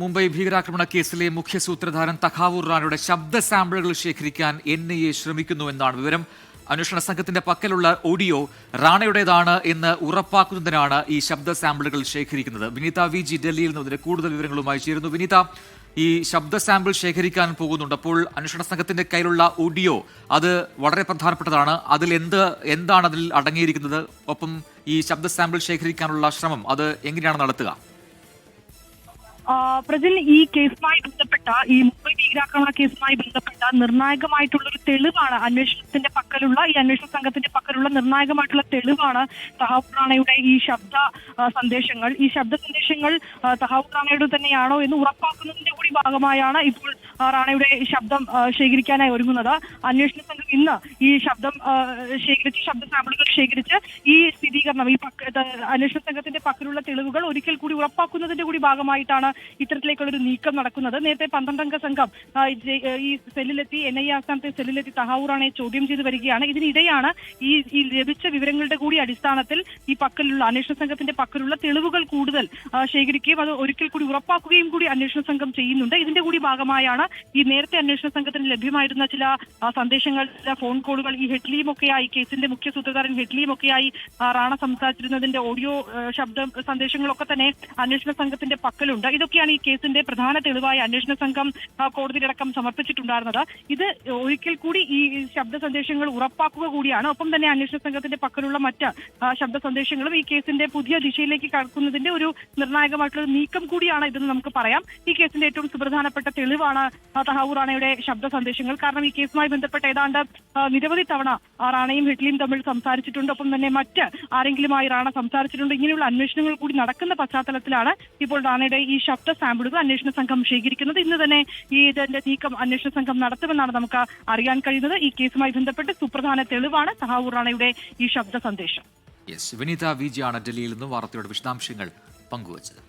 മുംബൈ ഭീകരാക്രമണ കേസിലെ മുഖ്യ സൂത്രധാരൻ തഖാവൂർ റാണയുടെ ശബ്ദ സാമ്പിളുകൾ ശേഖരിക്കാൻ എൻ ഐ എ ശ്രമിക്കുന്നുവെന്നാണ് വിവരം. അന്വേഷണ സംഘത്തിന്റെ പക്കലുള്ള ഓഡിയോ റാണയുടേതാണ് എന്ന് ഉറപ്പാക്കുന്നതിനാണ് ഈ ശബ്ദ സാമ്പിളുകൾ ശേഖരിക്കുന്നത്. വിനീത വി ജി ഡൽഹിയിൽ നിന്ന് കൂടുതൽ വിവരങ്ങളുമായി ചേരുന്നു. വിനീത ഈ ശബ്ദ സാമ്പിൾ ശേഖരിക്കാൻ പോകുന്നുണ്ട്. അപ്പോൾ അന്വേഷണ സംഘത്തിന്റെ കയ്യിലുള്ള ഓഡിയോ അത് വളരെ പ്രധാനപ്പെട്ടതാണ്. അതിൽ എന്ത് എന്താണ് അതിൽ അടങ്ങിയിരിക്കുന്നത്? ഒപ്പം ഈ ശബ്ദ സാമ്പിൾ ശേഖരിക്കാനുള്ള ശ്രമം അത് എങ്ങനെയാണ് നടത്തുക? പ്രജിൽ ഈ കേസുമായി ബന്ധപ്പെട്ട ഈ മുംബൈ ഭീകരാക്രമണ കേസുമായി ബന്ധപ്പെട്ട നിർണായകമായിട്ടുള്ള ഒരു തെളിവാണ് അന്വേഷണത്തിന്റെ പക്കലുള്ള ഈ അന്വേഷണ സംഘത്തിന്റെ പക്കലുള്ള നിർണായകമായിട്ടുള്ള തെളിവാണ് തഹാബു റാണയുടെ ഈ ശബ്ദ സന്ദേശങ്ങൾ. ഈ ശബ്ദ സന്ദേശങ്ങൾ തഹാബു റാണയുടെ തന്നെയാണോ എന്ന് ഉറപ്പാക്കുന്നതിന്റെ കൂടി ഭാഗമായാണ് ഇപ്പോൾ റാണയുടെ ശബ്ദം ശേഖരിക്കാനായി ഒരുങ്ങുന്നത്. അന്വേഷണ സംഘം ഇന്ന് ഈ ശബ്ദം ശേഖരിച്ച് ശബ്ദ സാമ്പിളുകൾ ശേഖരിച്ച് ഈ സ്ഥിരീകരണം ഈ അന്വേഷണ സംഘത്തിന്റെ പക്കലുള്ള തെളിവുകൾ ഒരിക്കൽ കൂടി ഉറപ്പാക്കുന്നതിന്റെ കൂടി ഭാഗമായിട്ടാണ് ഇത്തരത്തിലേക്കുള്ള ഒരു നീക്കം നടക്കുന്നത്. നേരത്തെ പന്ത്രണ്ടംഗ സംഘം ഈ സെല്ലിലെത്തി എൻ ഐ ആസ്ഥാനത്തെ സെല്ലിലെത്തി തഹാവൂറാണെ ചോദ്യം ചെയ്ത് വരികയാണ്. ഇതിനിടെയാണ് ഈ ഈ ലഭിച്ച വിവരങ്ങളുടെ കൂടി അടിസ്ഥാനത്തിൽ ഈ പക്കലുള്ള അന്വേഷണ സംഘത്തിന്റെ പക്കലുള്ള തെളിവുകൾ കൂടുതൽ ശേഖരിക്കുകയും അത് ഒരിക്കൽ കൂടി ഉറപ്പാക്കുകയും കൂടി അന്വേഷണ സംഘം ചെയ്യുന്നുണ്ട്. ഇതിന്റെ കൂടി ഭാഗമായാണ് ഈ നേരത്തെ അന്വേഷണ സംഘത്തിന് ലഭ്യമായിരുന്ന ചില സന്ദേശങ്ങൾ ചില ഫോൺ കോളുകൾ ഈ ഹെഡ്ലിയും ഒക്കെയായി കേസിന്റെ മുഖ്യ സൂത്രധാരൻ ഹെഡ്ലിയും ഒക്കെയായി ആ, റാണ സംസാരിച്ചിരുന്നതിന്റെ ഓഡിയോ ശബ്ദ സന്ദേശങ്ങളൊക്കെ തന്നെ അന്വേഷണ സംഘത്തിന്റെ പക്കലുണ്ട്. ഇതൊക്കെയാണ് ഈ കേസിന്റെ പ്രധാന തെളിവായി അന്വേഷണ സംഘം കോടതിയിലടക്കം സമർപ്പിച്ചിട്ടുണ്ടായിരുന്നത്. ഇത് ഒരിക്കൽ കൂടി ഈ ശബ്ദ സന്ദേശങ്ങൾ ഉറപ്പാക്കുക കൂടിയാണ്. ഒപ്പം തന്നെ അന്വേഷണ സംഘത്തിന്റെ പക്കലുള്ള മറ്റ് ശബ്ദ സന്ദേശങ്ങളും ഈ കേസിന്റെ പുതിയ ദിശയിലേക്ക് കടക്കുന്നതിന്റെ ഒരു നിർണായകമായിട്ടുള്ള നീക്കം കൂടിയാണ് ഇതെന്ന് നമുക്ക് പറയാം. ഈ കേസിന്റെ ഏറ്റവും സുപ്രധാനപ്പെട്ട തെളിവാണ് തഹാവൂർ റാണയുടെ ശബ്ദ സന്ദേശങ്ങൾ. കാരണം ഈ കേസുമായി ബന്ധപ്പെട്ട് ഏതാണ്ട് നിരവധി തവണ റാണയും ഹിറ്റ്ലിയും തമ്മിൽ സംസാരിച്ചിട്ടുണ്ട്. ഒപ്പം തന്നെ മറ്റ് ആരെങ്കിലുമായി റാണ സംസാരിച്ചിട്ടുണ്ട്. ഇങ്ങനെയുള്ള അന്വേഷണങ്ങൾ കൂടി നടക്കുന്ന പശ്ചാത്തലത്തിലാണ് ഇപ്പോൾ റാണയുടെ ഈ ശബ്ദ സാമ്പിളുകൾ അന്വേഷണ സംഘം ശേഖരിക്കുന്നത്. ഇന്ന് തന്നെ ഈ ഇതിന്റെ നീക്കം അന്വേഷണ സംഘം നടത്തുമെന്നാണ് നമുക്ക് അറിയാൻ കഴിയുന്നത്. ഈ കേസുമായി ബന്ധപ്പെട്ട് സുപ്രധാന തെളിവാണ് തഹാവൂർ റാണയുടെ ഈ ശബ്ദ സന്ദേശം. യെസ് വിനീത വി ജി ഡൽഹിയിൽ നിന്നും വാർത്തയുടെ വിശദാംശങ്ങൾ പങ്കുവച്ചത്.